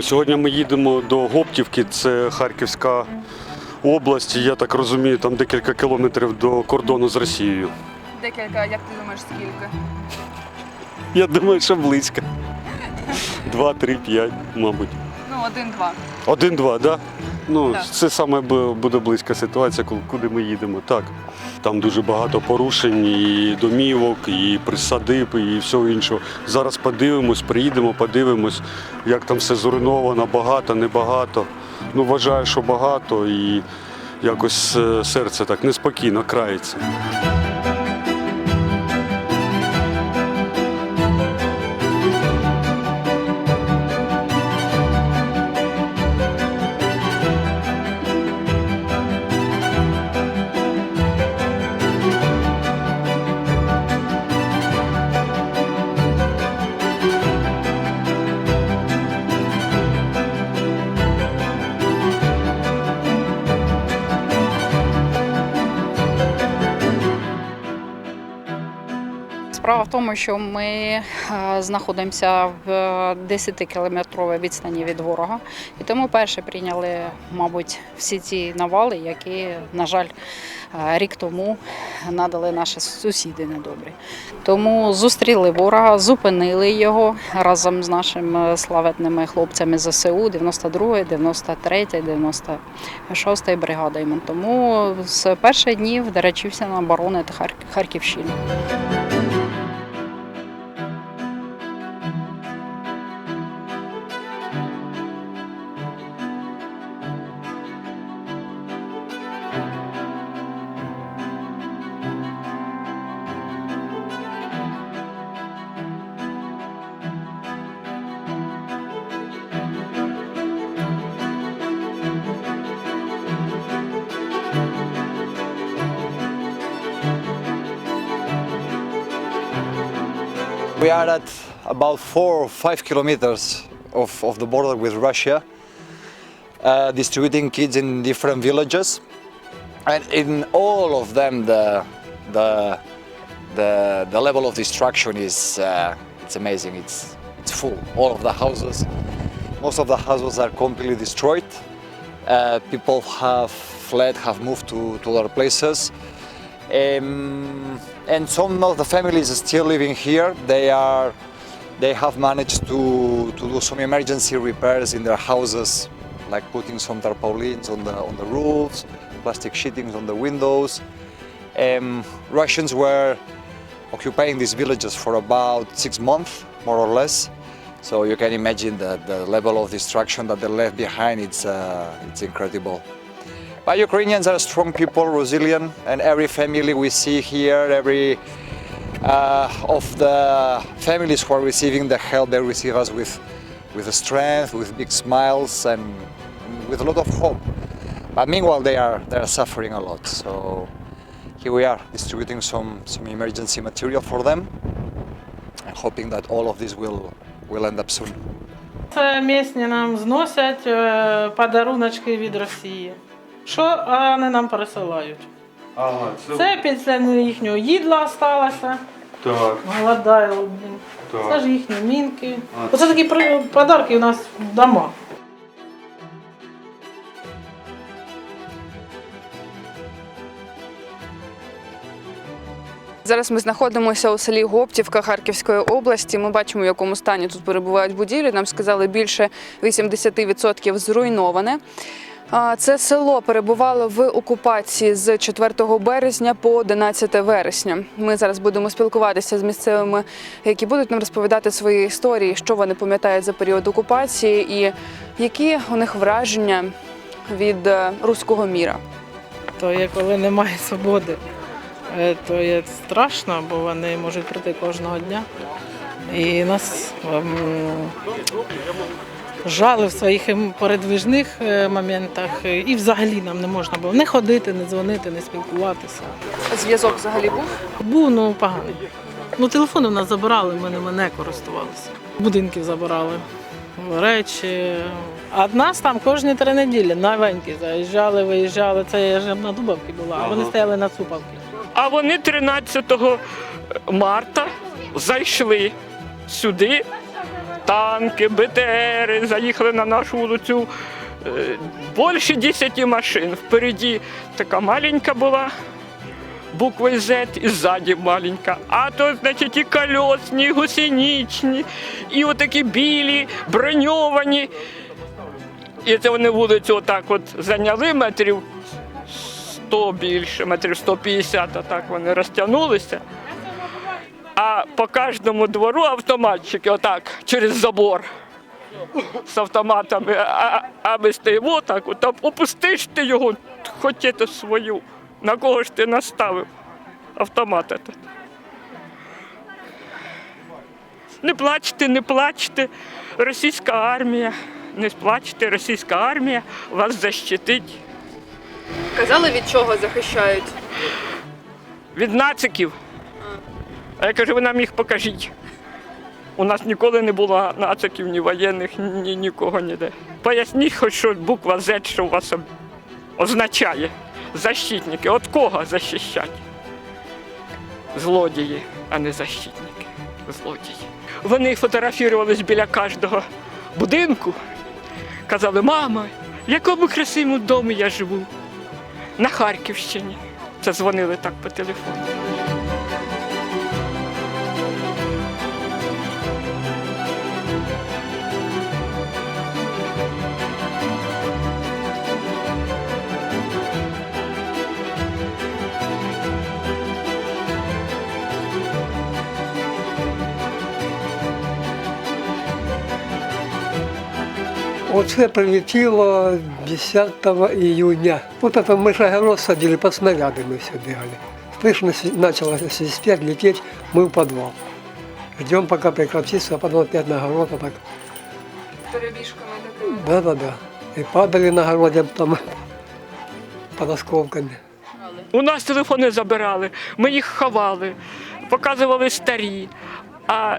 Сьогодні ми їдемо до Гоптівки, це Харківська область. Я так розумію, там декілька кілометрів до кордону з Росією. Декілька, як ти думаєш, скільки? Я думаю, що близько. Два, три, п'ять, мабуть. Ну, один-два. Один-два, так? Да? Ну, Так. це саме буде близька ситуація, куди ми їдемо. Так. Там дуже багато порушень, і домівок, і присадиб, і всього іншого. Зараз подивимось, приїдемо, подивимось, як там все зруйновано, багато, небагато. Ну, вважаю, що багато, і якось е, серце так неспокійно крається. Тому, що ми е, знаходимося в 10-кілометровій відстані від ворога, і тому перше прийняли, мабуть, всі ці навали, які, на жаль, е, рік тому надали наші сусіди недобрі. Тому зустріли ворога, зупинили його разом з нашими славетними хлопцями ЗСУ 92, 93, 96 бригадою. Тому з перших днів доречився на оборони Харк- Харківщини. We are at about four or five kilometers of, of the border with Russia, uh, distributing kids in different villages. And in all of them, the, the, the, the level of destruction is uh, it's amazing. It's, it's full. All of the houses, most of the houses are completely destroyed. Uh, people have fled, have moved to, to other places. Um, and some of the families are still living here. They are, they have managed to, to do some emergency repairs in their houses, like putting some tarpaulins on the on the roofs, plastic sheetings on the windows. Um, Russians were occupying these villages for about six months, more or less. So you can imagine that the level of destruction that they left behind. It's uh, it's incredible. But Ukrainians are strong people, resilient, and every family we see here, every uh, of the families who are receiving the help, they receive us with, with strength, with big smiles, and with a lot of hope. But meanwhile, they are they are suffering a lot. So here we are distributing some some emergency material for them, and hoping that all of this will will end up soon. Це місні нам зносять е, подаруночки від Росії. Що вони нам пересилають? Ага, Це після їхнього їдла сталося. так, Голодаю, блін. Це ж їхні мінки. Оце такі при- подарки у нас вдома. Зараз ми знаходимося у селі Гоптівка Харківської області. Ми бачимо, в якому стані тут перебувають будівлі. Нам сказали, більше 80% зруйноване. Це село перебувало в окупації з 4 березня по 11 вересня. Ми зараз будемо спілкуватися з місцевими, які будуть нам розповідати свої історії, що вони пам'ятають за період окупації і які у них враження від е, руського міра. То є коли немає свободи, е, то є страшно, бо вони можуть прийти кожного дня. І нас ем, жали в своїх ем, передвижних е, моментах, е, і взагалі нам не можна було не ходити, не дзвонити, не спілкуватися. Зв'язок взагалі був. Був ну поганий. Ну, телефони в нас забирали, ми ними не користувалися. Будинків забирали, речі. А нас там кожні три неділі новенькі заїжджали, виїжджали. Це я ж на Дубовці була, а вони стояли на Цупавці. А вони 13 марта зайшли сюди танки, БТРи заїхали на нашу вулицю. Е, Більше 10 машин. Впереді така маленька була, буквою Z і ззаді маленька. А то, значить, і колесні, і гусеничні, і отакі білі, броньовані. І це вони вулицю отак от зайняли метрів 100 більше, метрів 150, а так вони розтягнулися. А по кожному двору автоматчики отак через забор з автоматами, а, а, ми стоїмо так, от, опустиш ти його, хотіти свою. На кого ж ти наставив автомат? этот? Не плачте, не плачте. Російська армія, не плачте, російська армія вас защитить Казали, від чого захищають? від нациків. А я кажу, ви нам їх покажіть. У нас ніколи не було нациків, ні воєнних, ні нікого ніде. Поясніть, хоч що буква Z, що у вас означає. Защитники. От кого захищать? Злодії, а не защитники. Злодії. Вони фотографувалися біля кожного будинку. Казали, мама, в якому красивому домі я живу? На Харківщині. Це дзвонили так по телефону. Оце прилетіло 10 июня. Вот это мы же огород садили, по снаряды мы все бегали. Слышно, сви- начало свистеть, лететь, мы в подвал. Ждем, пока прекратится, а потом опять на огород, а так. Перебіжками такими. Да-да-да. И падали на огороде там под осколками. У нас телефони забирали, ми їх ховали, показували старі. А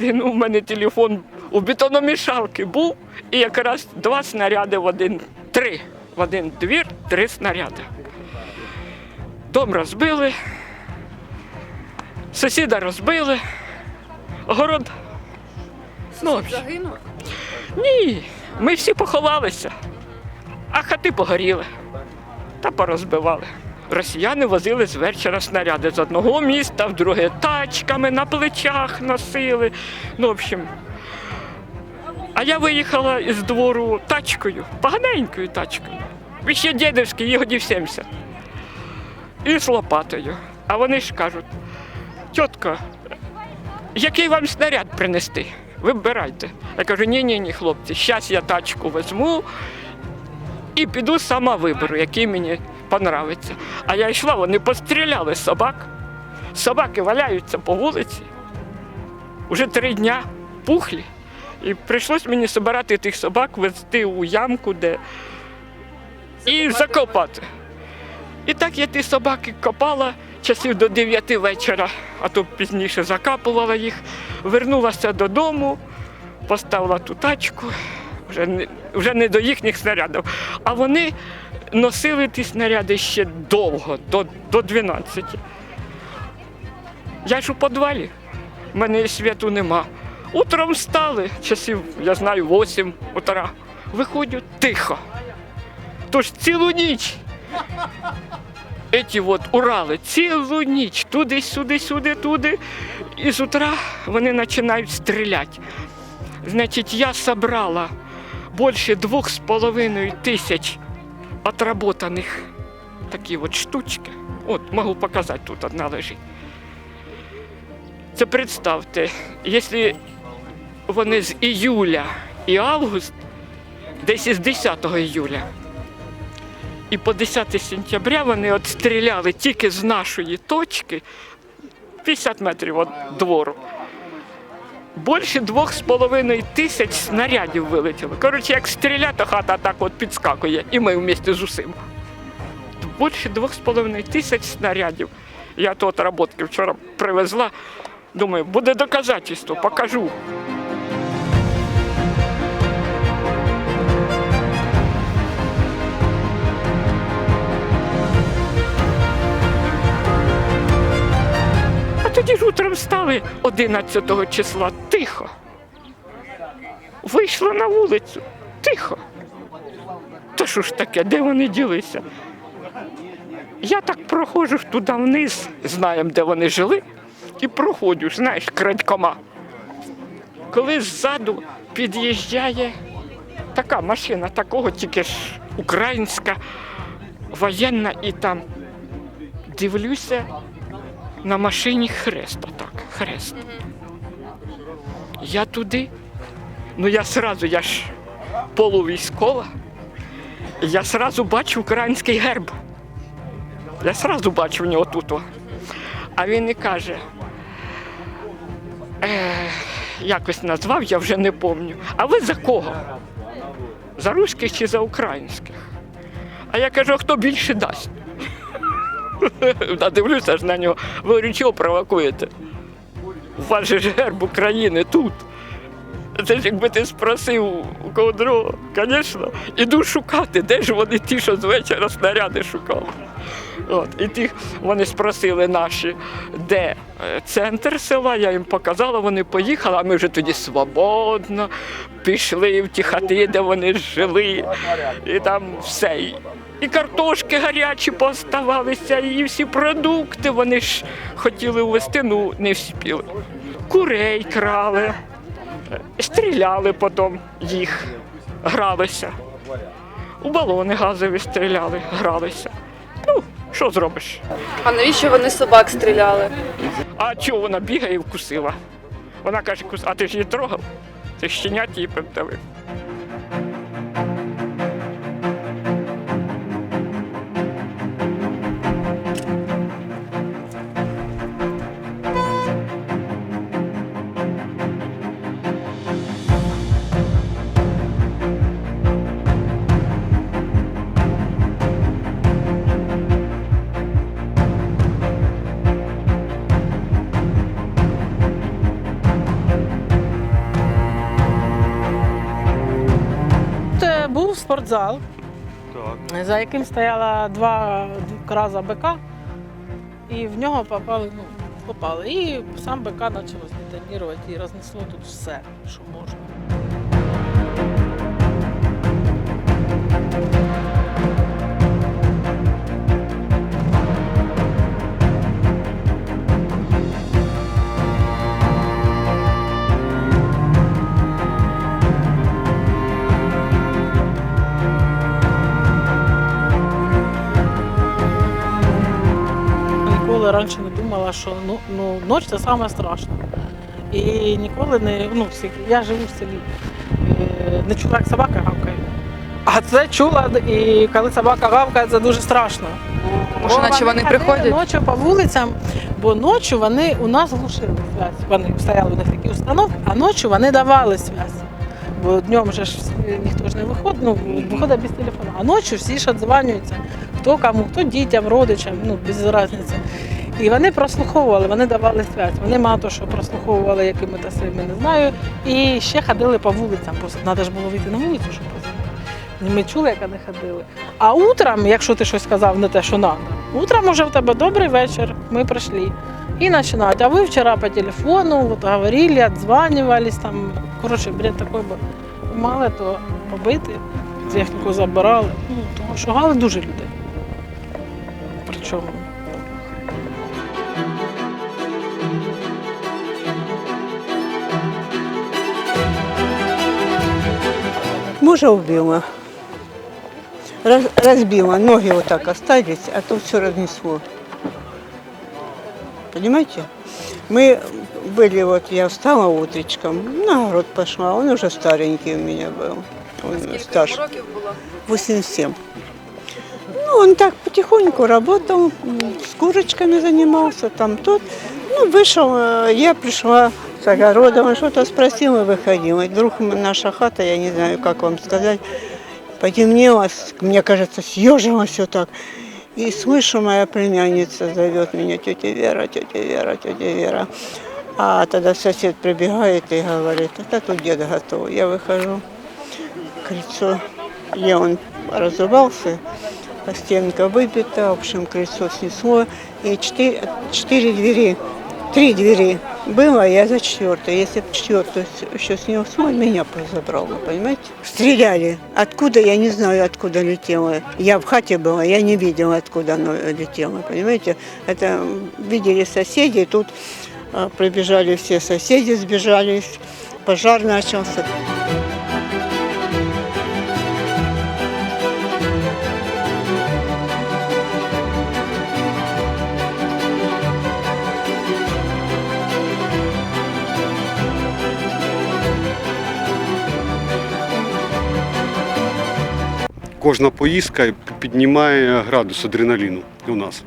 е, ну, у мене телефон у бетономішалки був, і якраз два снаряди в один, три. В один двір, три снаряди. Дом розбили, сусіда розбили, город. Ну. Загинув? Ні, ми всі поховалися, а хати погоріли та порозбивали. Росіяни возили з вечора снаряди з одного міста в друге тачками на плечах носили. Ну, в общем. А я виїхала із двору тачкою, поганенькою тачкою. І ще дідівський, годів 70. І з лопатою. А вони ж кажуть, тітко, який вам снаряд принести? Вибирайте. Я кажу, ні, ні, ні, хлопці, зараз я тачку візьму і піду сама виберу, який мені понравиться. А я йшла, вони постріляли собак. Собаки валяються по вулиці. Уже три дня пухлі. І прийшлось мені збирати тих собак, везти у ямку, де і закопати. І так я ті собаки копала часів до 9 вечора, а то пізніше закапувала їх, вернулася додому, поставила ту тачку, вже не, вже не до їхніх снарядів. А вони носили ті снаряди ще довго, до, до 12. Я ж у підвалі, в мене світу нема. Утром встали, часів, я знаю, 8 утра. Виходять тихо. Тож цілу ніч Эти от Урали цілу ніч, туди, сюди, сюди, туди. І з утра вони починають стріляти. Значить, я собрала більше двох з половиною тисяч отработаних такі от штучки. От, можу показати, тут одна лежить. Це представте, якщо вони з іюля і август, десь із 10 іюля, і по 10 сентября вони от стріляли тільки з нашої точки 50 метрів від двору. Більше двох з половиною тисяч снарядів вилетіло. Коротше, як стріляти, то хата так от підскакує, і ми вместе з усім. Більше двох з половиною тисяч снарядів. Я тут роботки вчора привезла. Думаю, буде доказательство, покажу. Ж утром стали 11 числа тихо. Вийшла на вулицю. Тихо. Та що ж таке, де вони ділися? Я так проходжу туди вниз, знаємо, де вони жили, і проходжу, знаєш, крадькома. Коли ззаду під'їжджає така машина, такого тільки ж українська, воєнна, і там дивлюся на машині хрест, отак, хрест. Я туди, ну я сразу, я ж полувійськова, я сразу бачу український герб. Я сразу бачу в нього тут. А він і каже, е, якось назвав, я вже не пам'ятаю. А ви за кого? За руських чи за українських? А я кажу, хто більше дасть? Та дивлюся ж на нього. Ви говорю, чого провокуєте? У вас же герб України тут. Це ж якби ти спросив у кого другого, звісно, іду шукати, де ж вони ті, що з вечора снаряди шукали. От, і тих вони спросили наші, де е, центр села, я їм показала, вони поїхали, а ми вже тоді свободно пішли в ті хати, де вони жили, і там все. І- картошки гарячі поставалися, і всі продукти вони ж хотіли ввезти, ну не вспіли. Курей крали, стріляли потім їх, гралися. У балони газові стріляли, гралися. Що зробиш? А навіщо вони собак стріляли? А чого вона бігає і вкусила? Вона каже, «Кус- а ти ж її трогав? Ти щенят її придавив. Спортзал, Так. за яким стояла два краза бика, і в нього попали, ну, попали. І сам бика почав здетонувати і рознесло тут все, що можна. Що ну, ну, ніч це саме страшне. І ніколи не, ну, я живу в селі, е, не чула, як собака гавкає. А це чула, і коли собака гавкає, це дуже страшно. Може, Бо наче вони ходили приходять? Ночі по вулицям, бо ночі вони у нас глушили зв'язь. Вони стояли у них такі установки, а ночі вони давали зв'язь. Бо днем же ж ніхто ж не виходить, ну, виходить без телефону. А ночі всі ж відзванюються, хто кому, хто дітям, родичам, ну без різниці. І вони прослуховували, вони давали связь. Вони мало того, що прослуховували якими-то своїми, не знаю. І ще ходили по вулицям, бо треба ж було вийти на вулицю, щоб позвонити. Ми чули, як вони ходили. А утром, якщо ти щось сказав, не те, що треба, утром уже в тебе добрий вечір, ми прийшли. І починають. А ви вчора по телефону вот, говорили, отзванивались, там, коротше, бред такий був. Мали то побити, техніку забирали. Ну, тому що гали дуже людей. Причому. Мужа убила. Раз- разбила, ноги вот так остались, а то все разнесло. Понимаете? Мы были, вот я встала утречком, на огород пошла, он уже старенький у меня был. Он старше. років було? 87. Ну, он так потихоньку работал, с курочками занимался, там тут. Ну, вышел, э, я пришла с огорода, он что-то спросил и выходил. И вдруг наша хата, я не знаю, как вам сказать, потемнело, мне кажется, съежилось все так. И слышу, моя племянница зовет меня, тетя Вера, тетя Вера, тетя Вера. А тогда сосед прибегает и говорит, это тут дед готов. Я выхожу, крыльцо, где он разувался, а стенка выбита, в общем, крыльцо снесло, и четыре, четыре двери, три двери было, я за четвертую. Если бы четвертую еще с него смог, меня бы забрал, вы понимаете? Стреляли. Откуда, я не знаю, откуда летело. Я в хате была, я не видела, откуда оно летело, понимаете? Это видели соседи, тут а, прибежали все соседи, сбежались, пожар начался. Кожна поїздка піднімає градус адреналіну у нас.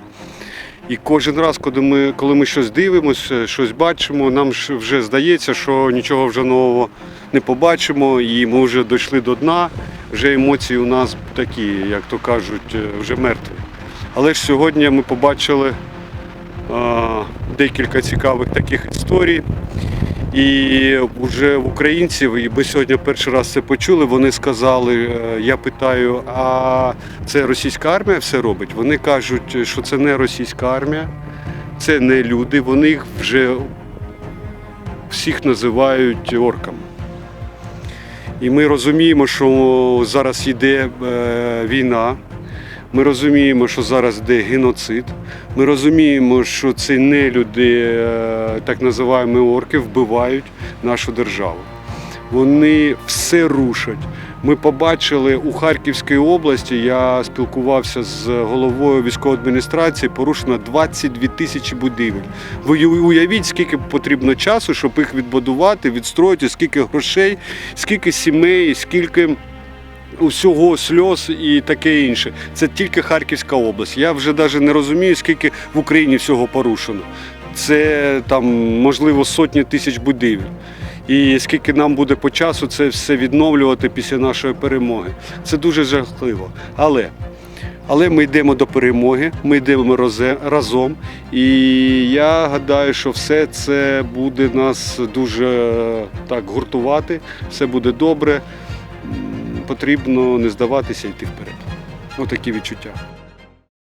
І кожен раз, коли ми, коли ми щось дивимося, щось бачимо, нам вже здається, що нічого вже нового не побачимо, і ми вже дійшли до дна, вже емоції у нас такі, як то кажуть, вже мертві. Але ж сьогодні ми побачили а, декілька цікавих таких історій. І вже в українців, і ми сьогодні перший раз це почули. Вони сказали: е, я питаю, а це російська армія все робить? Вони кажуть, що це не російська армія, це не люди. Вони їх вже всіх називають орками. І ми розуміємо, що зараз йде е, війна. Ми розуміємо, що зараз йде геноцид. Ми розуміємо, що ці нелюди, е, так називаємо орки, вбивають нашу державу. Вони все рушать. Ми побачили у Харківській області, я спілкувався з головою військової адміністрації, порушено 22 тисячі будівель. Ви уявіть, скільки потрібно часу, щоб їх відбудувати, відстроїти, скільки грошей, скільки сімей, скільки усього сльоз і таке інше. Це тільки Харківська область. Я вже навіть не розумію, скільки в Україні всього порушено. Це там можливо сотні тисяч будівель. І скільки нам буде по часу це все відновлювати після нашої перемоги. Це дуже жахливо. Але, але ми йдемо до перемоги, ми йдемо разом. І я гадаю, що все це буде нас дуже так гуртувати, все буде добре. Потрібно не здаватися йти вперед. Отакі відчуття.